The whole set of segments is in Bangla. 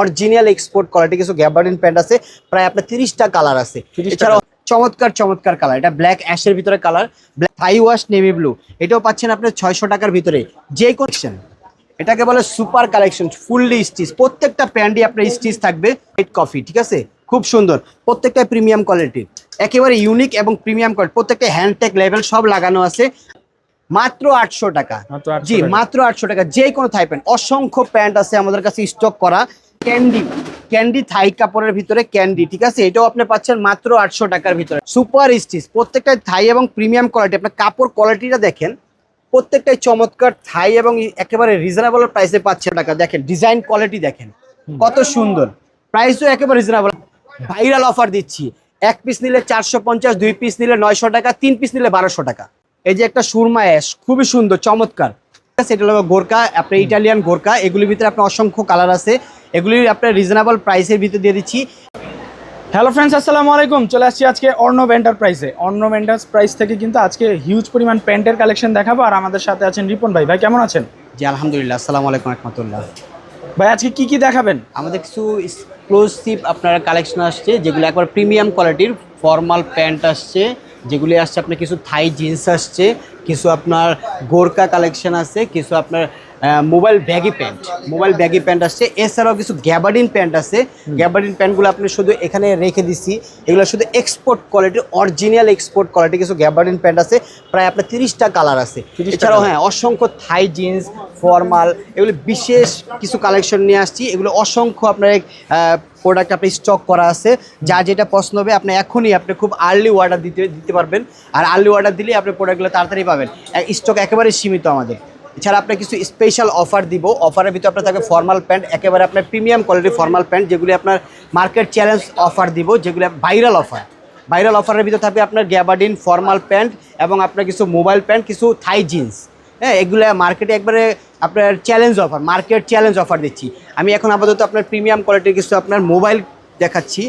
অরিজিনাল এক্সপোর্ট কোয়ালিটি কিছু গ্যাবার্ডিন প্যান্ট আছে প্রায় আপনার তিরিশটা কালার আছে। এছাড়াও চমৎকার চমৎকার কালার এটা ব্ল্যাক অ্যাশের ভিতরে colour high wash navy blue এটাও পাচ্ছেন আপনার ছয়শো টাকার ভিতরে। যে কালেকশন এটাকে বলে সুপার কালেকশন ফুললি স্টিচ প্রত্যেকটা প্যান্টই আপনার স্টিচ থাকবে হোয়াইট কফি ঠিক আছে? খুব সুন্দর। প্রত্যেকটা প্রিমিয়াম কোয়ালিটি একেবারে ইউনিক এবং প্রিমিয়াম কোয়ালিটি প্রত্যেকটা হ্যান্ডটেক লেভেল সব লাগানো আছে। মাত্র আটশো টাকা। জি মাত্র আটশো টাকা। যে কোনো থাই প্যান্ট অসংখ্য প্যান্ট আছে আমাদের কাছে স্টক করা। ক্যান্ডি ক্যান্ডি থাই কাপড়ের ভিতরে ক্যান্ডি ঠিক আছে? এটাও আপনি পাচ্ছেন মাত্র আটশো টাকার ভিতরে। সুপার স্টিচ প্রত্যেকটা থাই এবং প্রিমিয়াম কোয়ালিটি আপনার কাপড় কোয়ালিটিটা দেখেন প্রত্যেকটাই চমৎকার থাই এবং একেবারে রিজনেবল প্রাইসে পাচ্ছেন টাকা। দেখেন ডিজাইন কোয়ালিটি দেখেন কত সুন্দর। প্রাইসও একেবারে রিজনেবল ভাইরাল অফার দিচ্ছি। এক পিস নিলে চারশো পঞ্চাশ দুই পিস নিলে নয়শো টাকা তিন পিস নিলে বারোশো টাকা। এই যে একটা সুরমা অ্যাশ খুবই সুন্দর চমৎকার। এটা হলো গোরকা আপনার ইটালিয়ান গোরকা এগুলির ভিতরে আপনার অসংখ্য কালার আছে। এগুলি আপনার রিজনেবল প্রাইসের ভিতরে দিয়ে দিচ্ছি। হ্যালো ফ্রেন্ডস আসসালামু আলাইকুম। চলে আসছি আজকে অর্ণব এন্টারপ্রাইজে অর্ণব এন্টারপ্রাইজ থেকে কিন্তু আজকে হিউজ পরিমাণ প্যান্টের কালেকশন দেখাবো আর আমাদের সাথে আছেন রিপন ভাই। ভাই কেমন আছেন? জি আলহামদুলিল্লাহ আসসালামু আলাইকুম রহমতুল্লাহ। ভাই আজকে কি কি দেখাবেন? আমাদের কিছু এক্সক্লুসিভ আপনার কালেকশন আসছে যেগুলো একবার প্রিমিয়াম কোয়ালিটির ফর্মাল প্যান্ট আসছে। যেগুলি আসছে আপনার কিছু থাই জিন্স আসছে কিছু আপনার গোরকা কালেকশন আছে কিছু আপনার mobile baggy pant mobile baggy pant আসছে। এছাড়াও কিছু গ্যাবার্ডিন প্যান্ট আছে। গ্যাবার্ডিন প্যান্টগুলো আপনি শুধু এখানে রেখে দিছি। এগুলো শুধু export quality original export quality কিছু গ্যাবার্ডিন প্যান্ট আছে। প্রায় আপনার তিরিশটা কালার আছে। 30 এছাড়াও হ্যাঁ অসংখ্য থাই জিন্স ফর্মাল এগুলো বিশেষ কিছু কালেকশন নিয়ে আসছি। এগুলো অসংখ্য আপনার প্রোডাক্ট আপনি স্টক করা আছে যা যেটা পছন্দ হবে আপনি এখনই আপনি খুব আর্লি অর্ডার দিতে দিতে পারবেন। আর আর্লি অর্ডার দিলে আপনি প্রোডাক্টগুলো তাড়াতাড়ি পাবেন। স্টক একেবারে সীমিত আমাদের। এছাড়া আপনার কিছু স্পেশাল অফার দিব। অফারের ভিতরে আপনার থাকবে ফর্মাল প্যান্ট একেবারে আপনার প্রিমিয়াম কোয়ালিটির ফর্মাল প্যান্ট যেগুলি আপনার মার্কেট চ্যালেঞ্জ অফার দিব যেগুলি ভাইরাল অফার ভাইরাল অফারের ভিতরে থাকবে আপনার গ্যাবার্ডিন ফর্মাল প্যান্ট এবং আপনার কিছু মোবাইল প্যান্ট কিছু থাই জিন্স হ্যাঁ এগুলো মার্কেটে একবারে আপনার challenge offer market challenge offer দিচ্ছি। আমি এখন আপাতত আপনার প্রিমিয়াম কোয়ালিটির কিছু আপনার মোবাইল দেখাচ্ছি।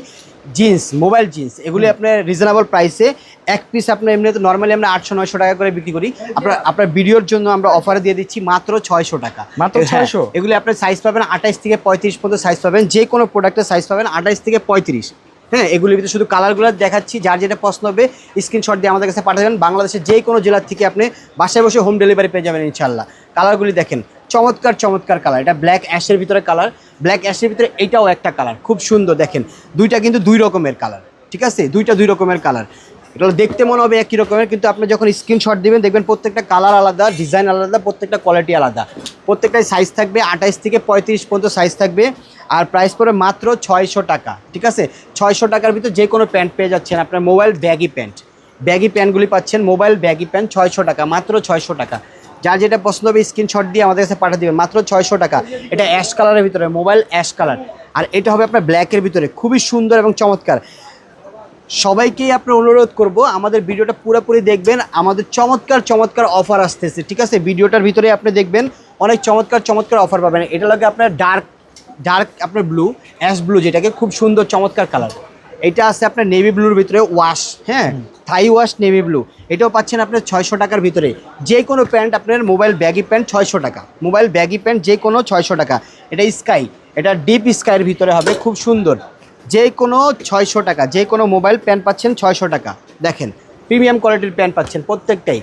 জিন্স মোবাইল জিন্স এগুলি আপনার রিজনেবল প্রাইসে এক পিস আপনার এমনিতে নর্মালি আমরা আটশো নয়শো টাকা করে বিক্রি করি। আপনার আপনার ভিডিওর জন্য আমরা অফারে দিয়ে দিচ্ছি মাত্র ছয়শো টাকা। মাত্র ছয়শো? এগুলি আপনার সাইজ পাবেন আঠাইশ থেকে পঁয়ত্রিশ পর্যন্ত সাইজ পাবেন। যে কোনো প্রোডাক্টের সাইজ পাবেন আঠাইশ থেকে পঁয়ত্রিশ। হ্যাঁ এগুলির ভিতরে শুধু কালারগুলো দেখাচ্ছি, যার যেটা পছন্দ হবে স্ক্রিনশট দিয়ে আমাদের কাছে পাঠাবেন বাংলাদেশের যে কোনো জেলার থেকে আপনি বাসায় বসে হোম ডেলিভারি পেয়ে যাবেন ইনশাল্লাহ কালারগুলি দেখেন, চমৎকার চমৎকার কালার এটা ব্ল্যাক অ্যাশের ভিতরে কালার ব্ল্যাক অ্যাশের ভিতরে এটাও একটা কালার খুব সুন্দর, দেখেন। দুইটা কিন্তু দুই রকমের কালার ঠিক আছে? দুইটা দুই রকমের কালার এটা দেখতে মনে হবে একই রকমের, কিন্তু আপনি যখন স্ক্রিনশট দিবেন, দেখবেন প্রত্যেকটা কালার আলাদা ডিজাইন আলাদা, প্রত্যেকটা কোয়ালিটি আলাদা। প্রত্যেকটাই সাইজ থাকবে, আঠাইশ থেকে পঁয়ত্রিশ পর্যন্ত সাইজ থাকবে। আর প্রাইস পড়বে মাত্র ছয়শো টাকা, ঠিক আছে? ছয়শো টাকার ভিতরে যে কোনো প্যান্ট পেয়ে যাচ্ছেন আপনার মোবাইল ব্যাগি প্যান্ট ব্যাগি প্যান্টগুলি পাচ্ছেন মোবাইল ব্যাগি প্যান্ট ছয়শো টাকা, মাত্র ছয়শো টাকা। যার যেটা পছন্দ হবে স্ক্রিনশট দিয়ে আমাদের কাছে পাঠিয়ে দেবেন, মাত্র ছয়শো টাকা। এটা অ্যাশ কালারের ভিতরে মোবাইল অ্যাশ কালার আর এটা হবে আপনার ব্ল্যাকের ভিতরে, খুবই সুন্দর এবং চমৎকার। সবাইকেই আপনার অনুরোধ করব, আমাদের ভিডিওটা পুরোপুরি দেখবেন। আমাদের চমৎকার চমৎকার অফার আসতেছে, ঠিক আছে? ভিডিওটার ভিতরে আপনি দেখবেন, অনেক চমৎকার চমৎকার অফার পাবেন। এটা লাগে আপনার ডার্ক ডার্ক আপনার ব্লু অ্যাশ ব্লু যেটাকে খুব সুন্দর চমৎকার কালার এটা আছে আপনার নেভি ব্লুর ভিতরে ওয়াশ হ্যাঁ? থাই ওয়াশ নেভি ব্লু এটাও পাচ্ছেন আপনার ছয়শো টাকার ভিতরে। যে কোনো প্যান্ট আপনার মোবাইল ব্যাগি প্যান্ট ছয়শো টাকা। মোবাইল ব্যাগি প্যান্ট যে কোনো ছয়শো টাকা। এটা স্কাই এটা ডিপ স্কাইয়ের ভিতরে হবে, খুব সুন্দর। যে কোনো ছয়শো টাকা, যে কোনো মোবাইল প্যান্ট পাচ্ছেন ছয়শো টাকা। দেখেন প্রিমিয়াম কোয়ালিটির প্যান্ট পাচ্ছেন প্রত্যেকটাই।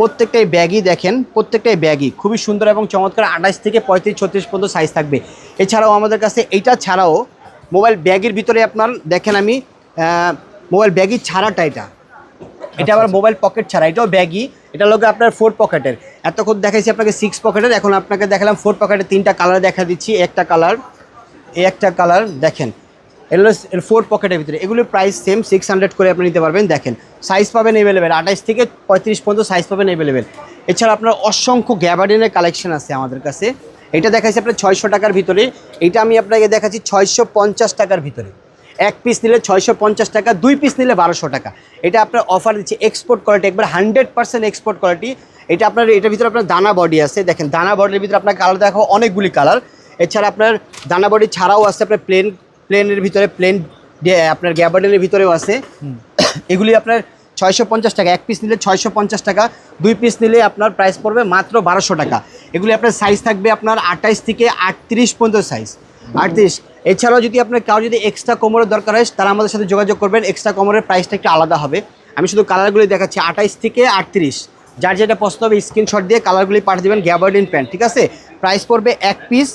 প্রত্যেকটাই ব্যাগই দেখেন প্রত্যেকটাই ব্যাগই। খুবই সুন্দর এবং চমৎকার আঠাশ থেকে পঁয়ত্রিশ ছত্রিশ পর্যন্ত সাইজ থাকবে। এছাড়াও আমাদের কাছে এইটা ছাড়াও মোবাইল ব্যাগের ভিতরে আপনার দেখেন আমি মোবাইল ব্যাগই ছাড়াটা এটা। এটা আবার মোবাইল পকেট ছাড়া এটাও ব্যাগই। এটা লোক আপনার ফোর পকেটের এতক্ষণ দেখাইছি আপনাকে সিক্স পকেটের এখন আপনাকে দেখালাম ফোর পকেটের তিনটা কালার দেখা দিচ্ছি একটা কালার এই একটা কালার দেখেন। এগুলো ফোর পকেটের ভিতরে। এগুলোর প্রাইস সেম সিক্স হান্ড্রেড করে আপনি নিতে পারবেন। দেখেন সাইজ পাবেন অ্যাভেলেবেল আঠাইশ থেকে পঁয়ত্রিশ পর্যন্ত সাইজ পাবেন অ্যাভেলেবেল এছাড়া আপনার অসংখ্য গ্যাবার্ডিনের কালেকশন আছে আমাদের কাছে। এটা দেখাচ্ছি আপনার ছয়শো টাকার ভিতরে। এটা আমি আপনাকে দেখাচ্ছি ছয়শো পঞ্চাশ টাকার ভিতরে। এক পিস নিলে ছয়শো পঞ্চাশ টাকা, দুই পিস নিলে বারোশো টাকা। এটা আপনার অফার দিচ্ছে এক্সপোর্ট কোয়ালিটি একবার হান্ড্রেড পার্সেন্ট এক্সপোর্ট কোয়ালিটি এটা আপনার, এটার ভিতরে আপনার দানা বডি আছে। দেখেন, দানা বডির ভিতরে আপনার কালার দেখো, অনেকগুলি কালার এছাড়া আপনার দানা বডি ছাড়াও আছে, আপনার প্লেন প্লেনের ভিতরে প্লেন আপনার গ্যাবার্ডেনের ভিতরেও আছে। এগুলি আপনার ছয়শো পঞ্চাশ টাকা এক পিস নিলে ছয়শো পঞ্চাশ টাকা দুই পিস নিলে আপনার প্রাইস পড়বে মাত্র বারোশো টাকা। এগুলি আপনার সাইজ থাকবে আপনার আঠাইশ থেকে আটত্রিশ পর্যন্ত সাইজ আটত্রিশ। এছাড়াও যদি আপনার কারও যদি এক্সট্রা কোমরের দরকার হয় তারা আমাদের সাথে যোগাযোগ করবেন। এক্সট্রা কোমরের প্রাইসটা একটু আলাদা হবে। আমি শুধু কালারগুলি দেখাচ্ছি আঠাইশ থেকে আটত্রিশ। যার যেটা পছন্দ হবে স্ক্রিনশট দিয়ে কালারগুলি পাঠিয়ে দেবেন গ্যাবার্ডিন প্যান্ট ঠিক আছে? প্রাইস পড়বে এক পিস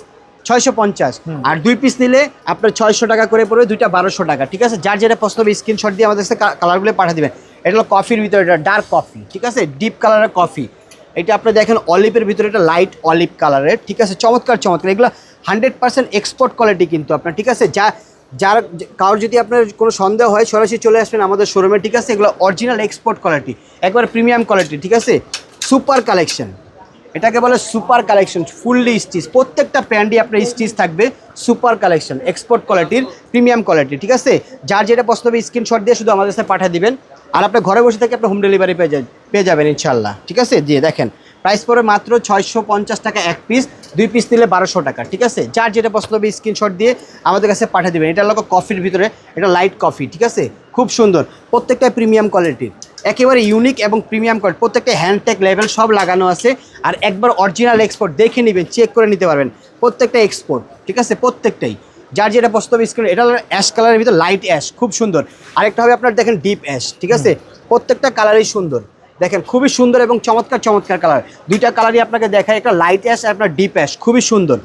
ছয়শো পঞ্চাশ। আর দুই পিস নিলে আপনার ছয়শো টাকা করে পড়বে দুইটা বারোশো টাকা। ঠিক আছে? যার যেটা পছন্দ হবে স্ক্রিনশট দিয়ে আমাদের কাছে কালারগুলো পাঠিয়ে দেবেন। এটা হলো কফির ভিতরে এটা ডার্ক কফি ঠিক আছে? ডিপ কালারের কফি এটা আপনি দেখেন অলিভের ভিতরে এটা লাইট অলিভ কালারের ঠিক আছে? চমৎকার চমৎকার। এগুলো হান্ড্রেড পার্সেন্ট এক্সপোর্ট কোয়ালিটি কিন্তু আপনার ঠিক আছে? যা যার কারোর যদি আপনার কোনো সন্দেহ হয় সরাসরি চলে আসবেন আমাদের শোরুমে ঠিক আছে? এগুলো অরিজিনাল এক্সপোর্ট কোয়ালিটি একবার প্রিমিয়াম কোয়ালিটি ঠিক আছে? সুপার কালেকশন এটাকে বলে সুপার কালেকশন, ফুললি স্টিচ। প্রত্যেকটা প্যান্ডই আপনার স্টিচ থাকবে, সুপার কালেকশন এক্সপোর্ট কোয়ালিটির প্রিমিয়াম কোয়ালিটি ঠিক আছে? যার যেটা পছন্দ হবে স্ক্রিনশট দিয়ে শুধু আমাদের সাথে পাঠিয়ে দিবেন। আর আপনার ঘরে বসে থেকে আপনি হোম ডেলিভারি পেয়ে পেয়ে যাবেন ইনশাল্লাহ ঠিক আছে? দিয়ে দেখেন প্রাইস পড়বে মাত্র ছয়শো পঞ্চাশ টাকা এক পিস দুই পিস নিলে বারোশো টাকা, ঠিক আছে? যার যেটা পছন্দ হবে স্ক্রিনশট দিয়ে আমাদের কাছে পাঠিয়ে দেবেন। এটা হলো কফির ভিতরে, এটা লাইট কফি ঠিক আছে? খুব সুন্দর প্রত্যেকটা প্রিমিয়াম কোয়ালিটির একেবারে ইউনিক এবং প্রিমিয়াম কোয়ালিটি প্রত্যেকটা হ্যান্ডটেক লেভেল সব লাগানো আছে। আর একবার অরিজিনাল এক্সপোর্ট দেখে নেবেন চেক করে নিতে পারবেন। প্রত্যেকটা এক্সপোর্ট ঠিক আছে? প্রত্যেকটাই। যার যেটা পছন্দ হবে স্ক্রিন এটা হলো অ্যাশ কালারের ভিতরে লাইট অ্যাশ খুব সুন্দর। আরেকটা হবে আপনার দেখেন ডিপ অ্যাশ ঠিক আছে? প্রত্যেকটা কালারই সুন্দর। দেখেন খুবই সুন্দর এবং চমৎকার চমৎকার কালার দুইটা কালারই আপনাকে দেখায় একটা লাইট অ্যাশ আর আপনার ডিপ অ্যাশ খুবই সুন্দর।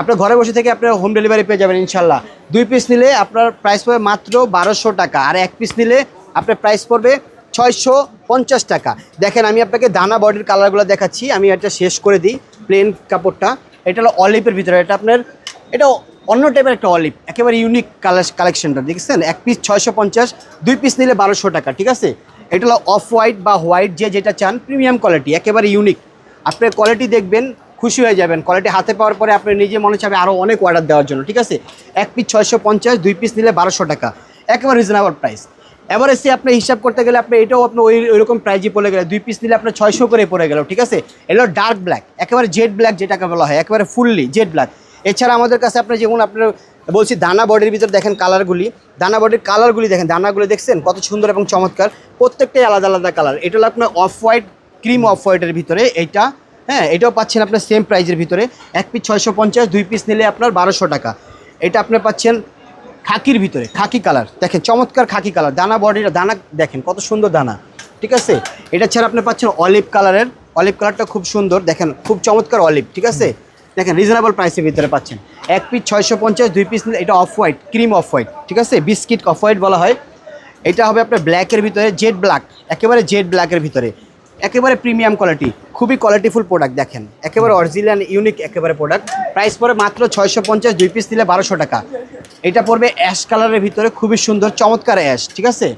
আপনার ঘরে বসে থেকে আপনার হোম ডেলিভারি পেয়ে যাবেন ইনশাল্লাহ দুই পিস নিলে আপনার প্রাইস পড়বে মাত্র বারোশো টাকা। আর এক পিস নিলে আপনার প্রাইস পড়বে ছয়শো পঞ্চাশ টাকা। দেখেন, আমি আপনাকে দানা বডির কালারগুলো দেখাচ্ছি। আমি এটা শেষ করে দিই, প্লেন কাপড়টা। এটা হলো অলিপের ভিতরে, এটা আপনার এটা অন্য টাইপের একটা অলিভ, একেবারে ইউনিক কালার কালেকশনটা দেখছেন? এক পিস ছয়শো পঞ্চাশ, দুই পিস নিলে বারোশো টাকা, ঠিক আছে? এটা হলো অফ হোয়াইট বা হোয়াইট যে যেটা চান প্রিমিয়াম কোয়ালিটি একেবারে ইউনিক আপনার কোয়ালিটি দেখবেন, খুশি হয়ে যাবেন। কোয়ালিটি হাতে পাওয়ার পরে আপনি নিজে মনে চাবে আরও অনেক অর্ডার দেওয়ার জন্য, ঠিক আছে? এক পিস ছয়শো পঞ্চাশ, দুই পিস নিলে বারোশো টাকা। একেবারে রিজনেবল প্রাইস এবার এসে আপনি হিসাব করতে গেলে আপনি এটাও আপনি ওই, ওইরকম প্রাইজে পড়ে গেলে, দুই পিস নিলে আপনার ছয়শো করে পড়ে গেল, ঠিক আছে? এগুলো ডার্ক ব্ল্যাক একেবারে জেড ব্ল্যাক যেটাকে বলা হয়, একেবারে ফুললি জেড ব্ল্যাক এছাড়া আমাদের কাছে আপনার যেমন আপনার বলছি দানা বডির ভিতরে দেখেন কালারগুলি দানা বডির কালারগুলি দেখেন, দানাগুলি দেখছেন? কত সুন্দর এবং চমৎকার, প্রত্যেকটাই আলাদা আলাদা কালার এটা হলো আপনার অফ হোয়াইট ক্রিম অফ হোয়াইটের ভিতরে এইটা হ্যাঁ এটাও পাচ্ছেন আপনার সেম প্রাইজের ভিতরে। এক পিস ছয়শো পঞ্চাশ, দুই পিস নিলে আপনার বারোশো টাকা। এটা আপনি পাচ্ছেন খাকির ভিতরে, খাকি কালার দেখেন, চমৎকার খাকি কালার দানা বডির দানা দেখেন, কত সুন্দর দানা। ঠিক আছে? এটা ছাড়া আপনি পাচ্ছেন অলিভ কালারের অলিভ কালারটা খুব সুন্দর। দেখেন, খুব চমৎকার অলিভ ঠিক আছে? দেখেন রিজনেবল প্রাইসের ভিতরে পাচ্ছেন। এক পিস ছয়শো পঞ্চাশ, দুই পিস এটা off white cream off white ঠিক আছে? বিস্কিট অফ হোয়াইট বলা হয়। এটা হবে আপনার ব্ল্যাকের ভিতরে জেড ব্ল্যাক একেবারে জেড ব্ল্যাকের ভিতরে। একেবারে প্রিমিয়াম কোয়ালিটি খুবই কোয়ালিটিফুল প্রোডাক্ট দেখেন। একেবারে অরিজিনাল ইউনিক একেবারে প্রোডাক্ট প্রাইস পড়ে মাত্র ছয়শো পঞ্চাশ, দুই পিস দিলে বারোশো টাকা। এটা পড়বে অ্যাশ কালারের ভিতরে, খুবই সুন্দর, চমৎকার অ্যাশ ঠিক আছে?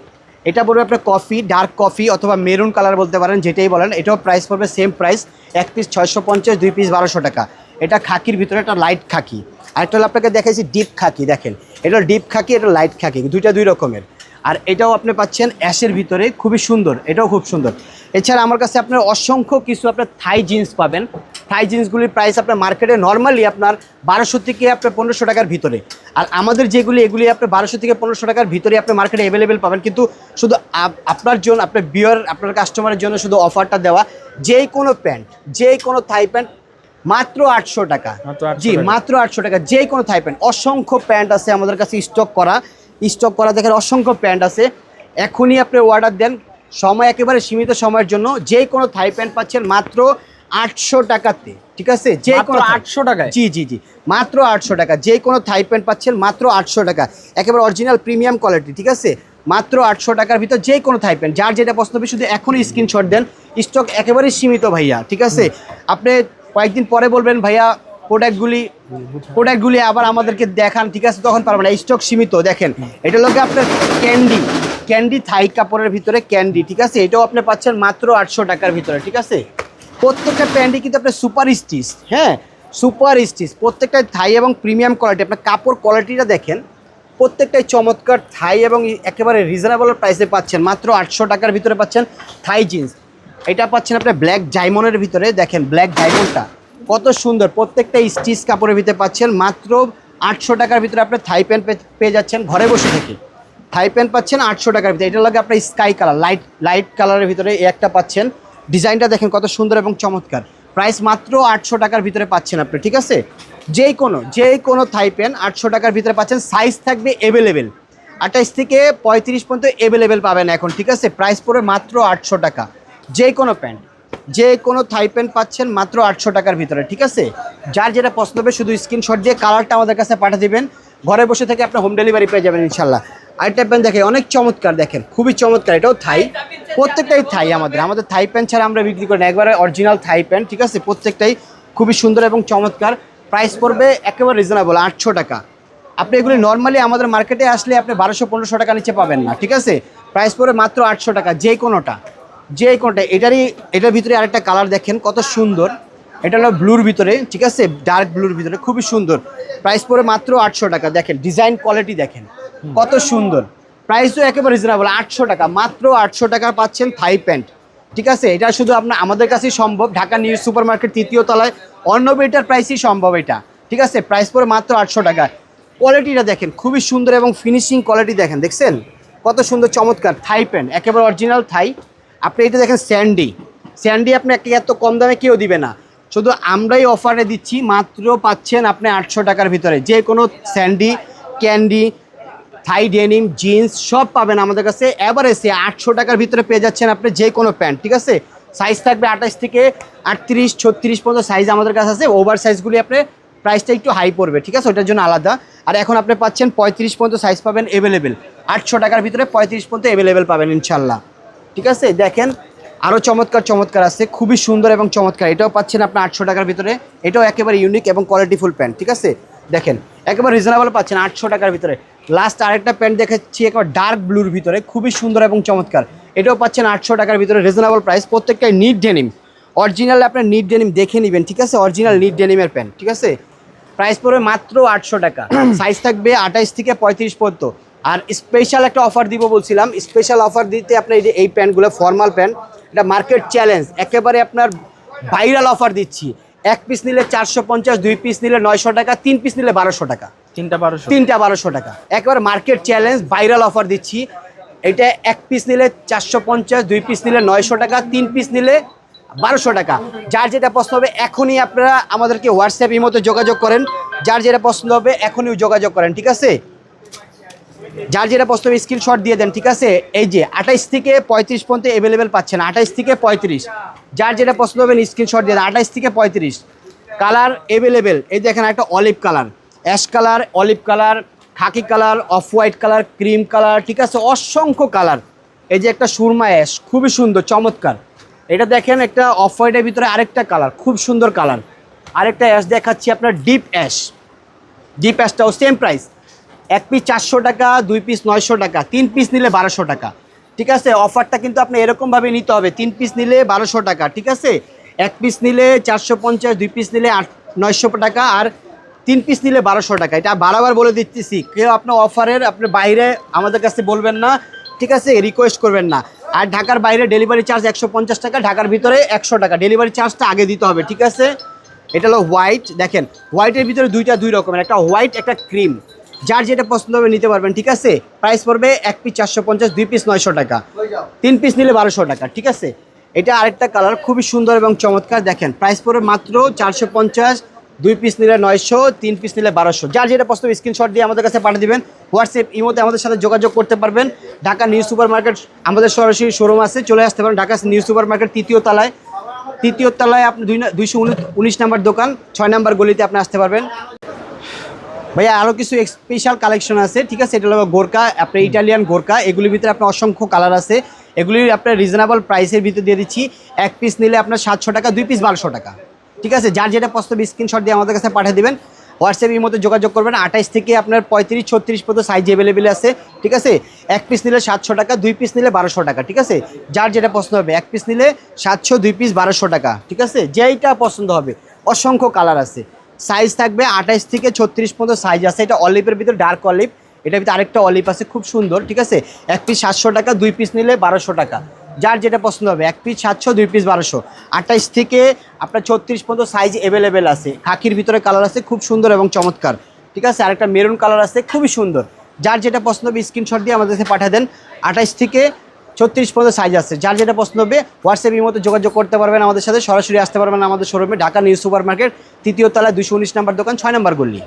এটা পড়বে আপনার কফি ডার্ক কফি অথবা মেরুন কালার বলতে পারেন, যেটাই বলেন, এটাও প্রাইস পড়বে সেম প্রাইস এক পিস ছয়শো পঞ্চাশ, দুই পিস বারোশো টাকা। এটা খাকির ভিতরে একটা লাইট খাকি। আরেকটা হলো আপনাকে দেখাইছি ডিপ খাকি, দেখেন। এটা ডিপ খাকি, এটা লাইট খাকি, দুইটা দুই রকমের। আর এটাও আপনি পাচ্ছেন অ্যাশের ভিতরে, খুবই সুন্দর, এটাও খুব সুন্দর। এছাড়া আমার কাছে আপনার অসংখ্য কিছু আপনার থাই জিন্স পাবেন। থাই জিন্সগুলির প্রাইস আপনার মার্কেটে নর্মালি আপনার বারোশো থেকে আপনার পনেরোশো টাকার ভিতরে। আর আমাদের যেগুলি এগুলি আপনার বারোশো থেকে পনেরোশো টাকার ভিতরে আপনি মার্কেটে অ্যাভেলেবেল পাবেন। কিন্তু শুধু আপনার জন্য আপনার বিয়ার আপনার কাস্টমারের জন্য শুধু অফারটা দেওয়া। যে কোনো প্যান্ট যে কোনো থাই প্যান্ট মাত্র আটশো টাকা। জি মাত্র আটশো টাকা। যে কোনো থাই প্যান্ট অসংখ্য প্যান্ট আছে আমাদের কাছে স্টক করা। স্টক করা দেখেন অসংখ্য প্যান্ট আছে। এখনই আপনি অর্ডার দেন। সময় একেবারে সীমিত সময়ের জন্য যে কোনো থাই প্যান্ট পাচ্ছেন মাত্র আটশো টাকাতে ঠিক আছে? যে কোনো আটশো টাকা জি জি জি। মাত্র আটশো টাকা। যে কোনো থাই প্যান্ট পাচ্ছেন মাত্র আটশো টাকা। একেবারে অরিজিনাল প্রিমিয়াম কোয়ালিটি ঠিক আছে? মাত্র আটশো টাকার ভিতর যে কোনো থাই প্যান্ট যার যেটা পছন্দ হবে শুধু এখনই স্ক্রিনশট দেন। স্টক একেবারেই সীমিত ভাইয়া ঠিক আছে? আপনি কয়েকদিন পরে বলবেন ভাইয়া প্রোডাক্টগুলি প্রোডাক্টগুলি আবার আমাদেরকে দেখান, ঠিক আছে? তখন পারবেন না। স্টক সীমিত, দেখেন। এটা লোকে আপনার ক্যান্ডি ক্যান্ডি থাই কাপড়ের ভিতরে ক্যান্ডি, ঠিক আছে? এটাও আপনি পাচ্ছেন মাত্র আটশো টাকার ভিতরে, ঠিক আছে? প্রত্যেকটা প্যান্টই কিন্তু আপনার সুপার স্টিচ হ্যাঁ? সুপার স্টিচ প্রত্যেকটা থাই এবং প্রিমিয়াম কোয়ালিটি আপনার কাপড় কোয়ালিটিটা দেখেন, প্রত্যেকটাই চমৎকার থাই এবং একেবারে রিজনেবল প্রাইসে পাচ্ছেন। মাত্র আটশো টাকার ভিতরে পাচ্ছেন থাই জিন্স এটা পাচ্ছেন আপনার ব্ল্যাক ডায়মন্ডের ভিতরে, দেখেন ব্ল্যাক ডায়মন্ডটা কত সুন্দর, প্রত্যেকটা স্টিচ কাপড়ের ভিতরে পাচ্ছেন মাত্র আটশো টাকার ভিতরে আপনার থাই প্যান্ট পেয়ে যাচ্ছেন ঘরে বসে থেকে। থাই প্যান্ট পাচ্ছেন আটশো টাকার ভিতরে। এটা লাগে আপনার স্কাই কালার লাইট লাইট কালারের ভিতরে একটা পাচ্ছেন। ডিজাইনটা দেখেন কত সুন্দর এবং চমৎকার। প্রাইস মাত্র আটশো টাকার ভিতরে পাচ্ছেন আপনি, ঠিক আছে? যে কোনো যে কোনো থাই প্যান্ট আটশো টাকার ভিতরে পাচ্ছেন। সাইজ থাকবে অ্যাভেলেবেল আঠাইশ থেকে পঁয়ত্রিশ পর্যন্ত অ্যাভেলেবেল পাবেন এখন, ঠিক আছে? প্রাইস পড়বে মাত্র আটশো টাকা। যে কোনো প্যান্ট যে কোনো থাই প্যান্ট পাচ্ছেন মাত্র আটশো টাকার ভিতরে, ঠিক আছে? যার যেটা পছন্দ হবে শুধু স্ক্রিনশট দিয়ে কালারটা আমাদের কাছে পাঠিয়ে দেবেন। ঘরে বসে থেকে আপনার হোম ডেলিভারি পেয়ে যাবেন ইনশাল্লাহ আরেকটা প্যান্ট দেখে অনেক চমৎকার দেখেন, খুবই চমৎকার, এটাও থাই প্রত্যেকটাই থাই আমাদের আমাদের থাই প্যান্ট ছাড়া আমরা বিক্রি করি না, একবারে অরিজিনাল থাই প্যান্ট ঠিক আছে? প্রত্যেকটাই খুবই সুন্দর এবং চমৎকার। প্রাইস পড়বে একেবারে রিজনেবল আটশো টাকা। আপনি এগুলি নর্মালি আমাদের মার্কেটে আসলে আপনি বারোশো, পনেরোশো টাকা নিচে পাবেন না, ঠিক আছে? প্রাইস পড়বে মাত্র আটশো টাকা যে কোনোটা যে কোনোটা এটারই এটার ভিতরে আরেকটা কালার দেখেন কত সুন্দর। এটা হলো ব্লুর ভিতরে ঠিক আছে? ডার্ক ব্লুর ভিতরে খুবই সুন্দর। প্রাইস পড়ে মাত্র আটশো টাকা। দেখেন ডিজাইন কোয়ালিটি দেখেন। কত সুন্দর। প্রাইসও একেবারে রিজনেবল আটশো টাকা। মাত্র আটশো টাকা পাচ্ছেন থাই প্যান্ট ঠিক আছে? এটা শুধু আপনার আমাদের কাছেই সম্ভব। ঢাকা নিউ সুপার মার্কেট তৃতীয় তলায় অন্য বেটার প্রাইসই সম্ভব এটা। ঠিক আছে? প্রাইস পড়ে মাত্র আটশো টাকা। কোয়ালিটিটা দেখেন খুবই সুন্দর এবং ফিনিশিং কোয়ালিটি দেখেন দেখছেন? কত সুন্দর চমৎকার। থাই প্যান্ট একেবারে অরিজিনাল থাই আপনি এটা দেখেন স্যান্ডি। স্যান্ডি আপনি একটা এত কম দামে কেউ দিবে না। শুধু আমরাই অফারে দিচ্ছি, মাত্র পাচ্ছেন আপনি আটশো টাকার ভিতরে। যে কোনো স্যান্ডি, ক্যান্ডি, থাই ডেনিম, জিন্স, সব পাবেন আমাদের কাছে। এভারেজে আটশো টাকার ভিতরে পেয়ে যাচ্ছেন আপনি যে কোনো প্যান্ট, ঠিক আছে? সাইজ থাকবে আঠাশ থেকে আটত্রিশ, ছত্রিশ পর্যন্ত সাইজ আমাদের কাছে আছে। ওভার সাইজগুলি আপনি প্রাইসটা একটু হাই পড়বে, ঠিক আছে? ওটার জন্য আলাদা। আর এখন আপনি পাচ্ছেন পঁয়ত্রিশ পর্যন্ত সাইজ পাবেন অ্যাভেলেবেল আটশো টাকার ভিতরে পঁয়ত্রিশ পর্যন্ত অ্যাভেলেবেল পাবেন ইনশাল্লাহ ঠিক আছে? দেখেন আরও চমৎকার চমৎকার আছে। খুবই সুন্দর এবং চমৎকার। এটাও পাচ্ছেন আপনার আটশো টাকার ভিতরে। এটাও একেবারে ইউনিক এবং কোয়ালিটিফুল প্যান্ট ঠিক আছে? দেখেন একেবারে রিজনেবল পাচ্ছেন আটশো টাকার ভিতরে। লাস্ট আরেকটা প্যান্ট দেখাচ্ছি একেবারে ডার্ক ব্লুর ভিতরে। খুবই সুন্দর এবং চমৎকার। এটাও পাচ্ছেন আটশো টাকার ভিতরে রিজনেবল প্রাইস প্রত্যেকটাই নিট ডেনিম অরিজিনাল আপনার নিট ডেনিম দেখে নেবেন ঠিক আছে? অরিজিনাল নিট ডেনিমের প্যান্ট ঠিক আছে? প্রাইস পড়বে মাত্র আটশো টাকা। সাইজ থাকবে আঠাইশ থেকে পঁয়ত্রিশ পর্যন্ত। আর স্পেশাল একটা অফার দিব বলছিলাম। স্পেশাল অফার দিতে আপনার এই যে এই প্যান্টগুলো ফর্মাল প্যান্ট এটা মার্কেট চ্যালেঞ্জ একেবারে আপনার ভাইরাল অফার দিচ্ছি। এক পিস নিলে চারশো পঞ্চাশ দুই পিস নিলে নয়শো টাকা তিন পিস নিলে বারোশো টাকা। তিনটা বারোশো। তিনটা বারোশো টাকা। একেবারে মার্কেট চ্যালেঞ্জ ভাইরাল অফার দিচ্ছি। এটা এক পিস নিলে চারশো পঞ্চাশ দুই পিস নিলে নয়শো টাকা তিন পিস নিলে বারোশো টাকা। যার যেটা পছন্দ হবে এখনই আপনারা আমাদেরকে হোয়াটসঅ্যাপ ইমোতে যোগাযোগ করেন। যার যেটা পছন্দ হবে এখনই যোগাযোগ করেন ঠিক আছে? যার যেটা হবে স্ক্রিনশট দিয়ে দেন, ঠিক আছে? এই যে, আঠাইশ থেকে পঁয়ত্রিশ পর্যন্ত অ্যাভেলেবেল পাচ্ছেন, আঠাইশ থেকে পঁয়ত্রিশ। যার যেটা পছন্দ হবে স্ক্রিনশট দিয়ে দেন, আঠাইশ থেকে পঁয়ত্রিশ। কালার অ্যাভেলেবেল এই দেখেন একটা olive colour ash colour olive colour khaki colour off white colour cream colour ঠিক আছে? অসংখ্য কালার এই যে একটা সুরমা অ্যাশ খুবই সুন্দর, চমৎকার। এটা দেখেন একটা অফ হোয়াইটের ভিতরে আরেকটা কালার খুব সুন্দর কালার আরেকটা অ্যাশ দেখাচ্ছি আপনার ডিপ অ্যাশ ডিপ অ্যাশটাও সেম প্রাইস এক পিস চারশো টাকা, দুই পিস নয়শো টাকা, তিন পিস নিলে বারোশো টাকা। ঠিক আছে? অফারটা কিন্তু আপনি এরকমভাবে নিতে হবে, তিন পিস নিলে বারোশো টাকা, ঠিক আছে? এক পিস নিলে চারশো পঞ্চাশ, দুই পিস নিলে আট, নয়শো টাকা আর তিন পিস নিলে বারোশো টাকা। এটা বারবার বলে দিচ্ছি, কেউ আপনার অফারের আপনার বাইরে আমাদের কাছে বলবেন না, ঠিক আছে? রিকোয়েস্ট করবেন না। আর ঢাকার বাইরে ডেলিভারি চার্জ একশো পঞ্চাশ টাকা, ঢাকার ভিতরে একশো টাকা। ডেলিভারি চার্জটা আগে দিতে হবে, ঠিক আছে? এটা হলো হোয়াইট দেখেন হোয়াইটের ভিতরে দুইটা দুই রকমের, একটা হোয়াইট একটা ক্রিম যার যেটা পছন্দ হবে নিতে পারবেন ঠিক আছে? প্রাইস পড়বে এক পিস চারশো পঞ্চাশ দুই পিস নয়শো টাকা। তিন পিস নিলে বারোশো টাকা ঠিক আছে? এটা আরেকটা কালার খুবই সুন্দর এবং চমৎকার। দেখেন প্রাইস পড়বে মাত্র চারশো পঞ্চাশ দুই পিস নিলে নয়শো তিন পিস নিলে বারোশো। যার যেটা পছন্দ স্ক্রিনশট দিয়ে আমাদের কাছে পাঠিয়ে দেবেন। হোয়াটসঅ্যাপ ইমোতে আমাদের সাথে যোগাযোগ করতে পারবেন। ঢাকা নিউ সুপার মার্কেট আমাদের সরাসরি শোরুম আছে চলে আসতে পারেন ঢাকা নিউ সুপার মার্কেট তৃতীয় তলায়। তৃতীয় তলায় আপনি দুই দুইশো উনিশ উনিশ নাম্বার দোকান ছয় নাম্বার গলিতে আপনি আসতে পারবেন। ভাইয়া আরও কিছু স্পেশাল কালেকশন আছে, ঠিক আছে? এটা হলো গোরকা আপনার ইটালিয়ান গোরকা এগুলির ভিতরে আপনার অসংখ্য কালার আছে। এগুলি আপনার রিজনেবল প্রাইসের ভিতরে দিয়ে দিচ্ছি। এক পিস নিলে আপনার সাতশো টাকা, দুই পিস বারোশো টাকা। ঠিক আছে? যার যেটা পছন্দ স্ক্রিনশট দিয়ে আমাদের কাছে পাঠিয়ে দেবেন। হোয়াটসঅ্যাপের মধ্যে যোগাযোগ করবেন। আঠাইশ থেকে আপনার পঁয়ত্রিশ, ছত্রিশ পর্যন্ত সাইজ অ্যাভেলেবেল আছে। ঠিক আছে? এক পিস নিলে সাতশো টাকা, দুই পিস নিলে বারোশো টাকা। ঠিক আছে? যার যেটা পছন্দ হবে, এক পিস নিলে সাতশো, দুই পিস বারোশো টাকা। ঠিক আছে? যেইটা পছন্দ হবে, অসংখ্য কালার আছে। সাইজ থাকবে আঠাইশ থেকে ছত্রিশ পর্যন্ত সাইজ আছে। এটা অলিভের ভিতরে ডার্ক অলিভ এটার ভিতরে আরেকটা অলিভ আছে, খুব সুন্দর, ঠিক আছে? এক পিস সাতশো টাকা, দুই পিস নিলে বারোশো টাকা। যার যেটা পছন্দ হবে, এক পিস সাতশো, দুই পিস বারোশো। আঠাইশ থেকে আপনার ছত্রিশ পর্যন্ত সাইজ অ্যাভেলেবেল আছে। খাকির ভিতরে কালার আছে, খুব সুন্দর এবং চমৎকার, ঠিক আছে? আরেকটা মেরুন কালার আছে, খুবই সুন্দর। যার যেটা পছন্দ হবে স্ক্রিনশট দিয়ে আমাদের কাছে পাঠিয়ে দেন। আঠাইশ থেকে ছত্রিশ পর্যন্ত সাইজ আছে। যার যেটা পছন্দ হবে হোয়াটসঅ্যাপের মতো যোগাযোগ করতে পারবেন আমাদের সাথে। সরাসরি আসতে পারবেন আমাদের শোরুমে ঢাকা নিউ সুপার মার্কেট তৃতীয় তলায় দুশো উনিশ নাম্বার দোকান, ছয় নাম্বার গল্লি